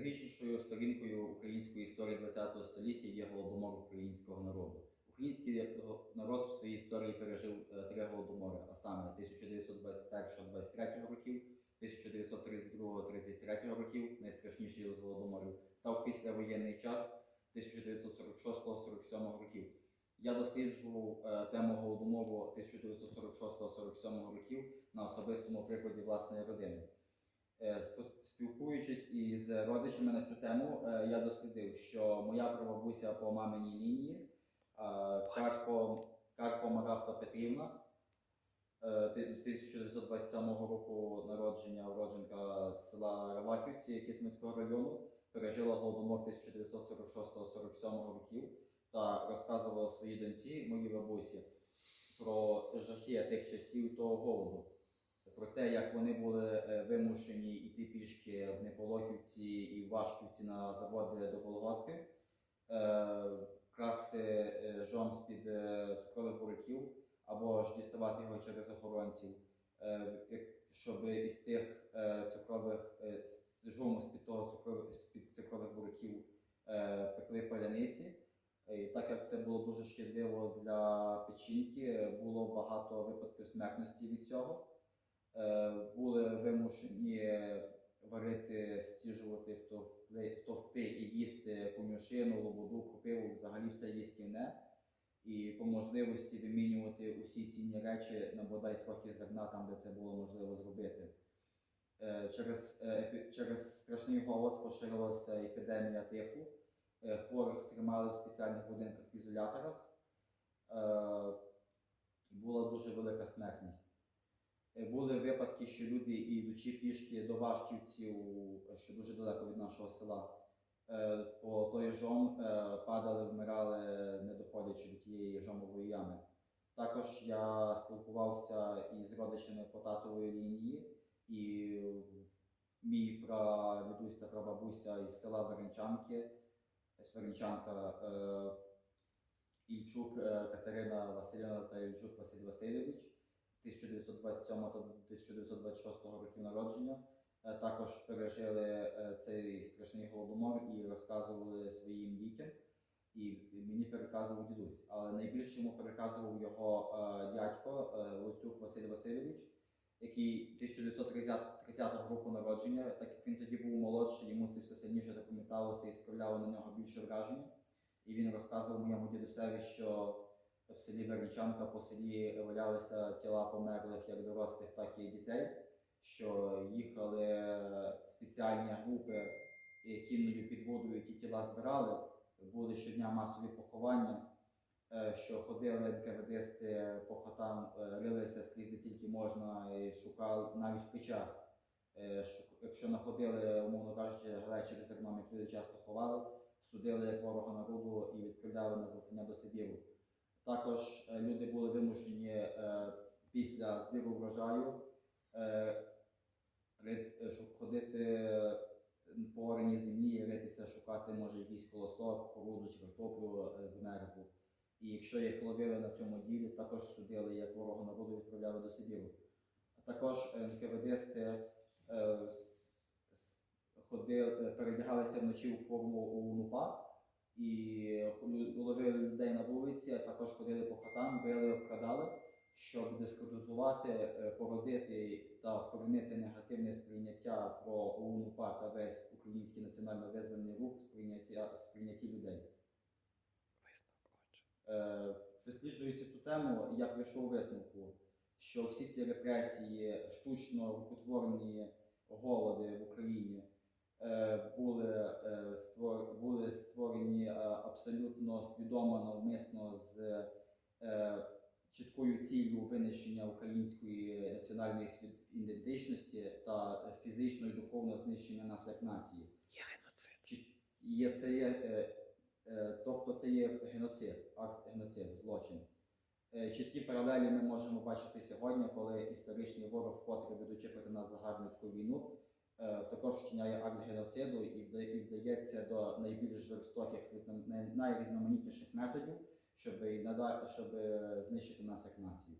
Найтрагічнішою сторінкою української історії ХХ століття є голодомор українського народу. Український народ в своїй історії пережив е, три голодомори, а саме 1921-23 років, 1932-33 років, найстрашніший з голодоморів, та в післявоєнний час 1946-47 років. Я досліджував е, тему голодомору 1946-47 років на особистому прикладі власної родини. Е, Спілкуючись із родичами на цю тему, е, я дослідив, що моя прабабуся по маминій лінії е, Карпо, Карпо Марафта Петрівна, е, 1927 року народження уродженка села Раваківці Кисменського району, пережила голодомор 1946-47 років та розказувала своїй доньці, моїй бабусі, про жахи тих часів того голоду про те, як вони були е, вимушені йти пішки в Неполохівці і в Вашківці на заводи до колгоспів, е, красти е, жом з-під цукрових буряків або ж діставати його через охоронців, щоб із тих цукрових з жому з-під того цукрових з-під цукрових буряків пекли паляниці. І так як це було дуже шкідливо для печінки, було багато випадків смертності від цього були вимушені варити, стіжувати, втовкти і їсти конюшину, лободу, кропиву, взагалі все їстівне. І по можливості вимінювати усі цінні речі на бодай трохи зерна там, де це було можливо зробити. Е, Через, е, через страшний голод поширилася епідемія тифу. Е, Хворих тримали в спеціальних будинках в ізоляторах. Е, Була дуже велика смертність. Е, Були випадки, що люди, ідучи пішки до Вашківців, що дуже далеко від нашого села, е, по той жом е, падали, вмирали, не доходячи до тієї жомової ями. Також я спілкувався із родичами по татової лінії, і мій прадідусь та прабабуся із села Веренчанки, Веренчанка Ільчук Катерина Васильівна та Ільчук Василь Васильович. 1927 та 1926 років народження. Е, Також пережили е, цей страшний голодомор і розказували своїм дітям. І мені переказував дідусь. Але найбільше йому переказував його е, дядько е, Луцюк Василь Васильович, який 1930 року народження, так як він тоді був молодший, йому це все сильніше запам'яталося і справляло на нього більше враження. І він розказував моєму дідусеві, що в селі Верничанка по селі валялися тіла померлих як дорослих, так і дітей, що їхали спеціальні групи кінною під водою ті тіла збирали. Були щодня масові поховання, е, що ходили НКВДсти по хатам, е, рилися скрізь де тільки можна, і шукали навіть в печах. Е, Якщо знаходили, умовно кажучи, глечик з зерном, як люди часто ховали, судили як ворога народу і відправляли на заслання до Сибіру. Також е, люди були вимушені е, після збіру врожаю, е, ходити по ореній землі і ритися, шукати, може, якийсь колосок, кукурудзу чи картоплю змерзлу. І якщо їх ловили на цьому ділі, також судили як ворога народу відправляли до Сибіру. Також НКВДсти ходили, передягалися вночі у форму УНУПА і ловили людей на вулиці, а також ходили по хатам, били, обкрадали, щоб дискредитувати, е, породити та вкоренити негативне сприйняття про ОУН-УПА та весь український національно-визвольний рух в сприйняття, сприйнятті людей. Е, цю тему, я прийшов висновку, що всі ці репресії, штучно утворені голоди в Україні були, е, були створені е, абсолютно свідомо, навмисно з е, чіткою ціллю винищення української національної ідентичності та фізично і духовно знищення нас як нації. Є геноцид. Чи є це є, е, е, тобто це є геноцид, акт геноциду, злочин. Е, Чіткі паралелі ми можемо бачити сьогодні, коли історичний ворог вкотре ведучи проти нас загарбницьку війну, е, також вчиняє акт геноциду і вдається до найбільш жорстоких, найрізноманітніших методів, щоб, щоб е, знищити нас як націю.